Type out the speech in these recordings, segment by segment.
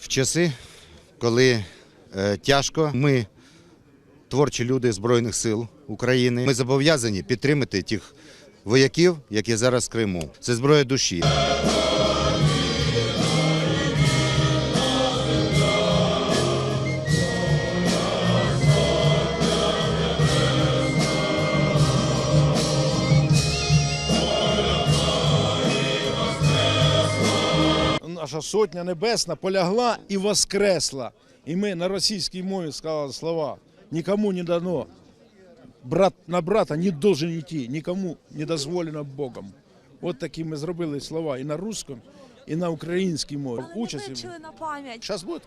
В часи, коли е, тяжко, ми, творчі люди Збройних сил України, ми зобов'язані підтримати тих вояків, які зараз в Криму. Це зброя душі. Наша сотня небесна полягла і воскресла. І ми на російській мові сказали слова: нікому не дано. Брат на брата не должен йти, нікому не дозволено Богом. От такі ми зробили слова і на русском, і на українській мові. Участь. вивчили на пам'ять. Зараз буде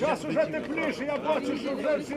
краще, зараз уже тепліше, я бачу, що вже всі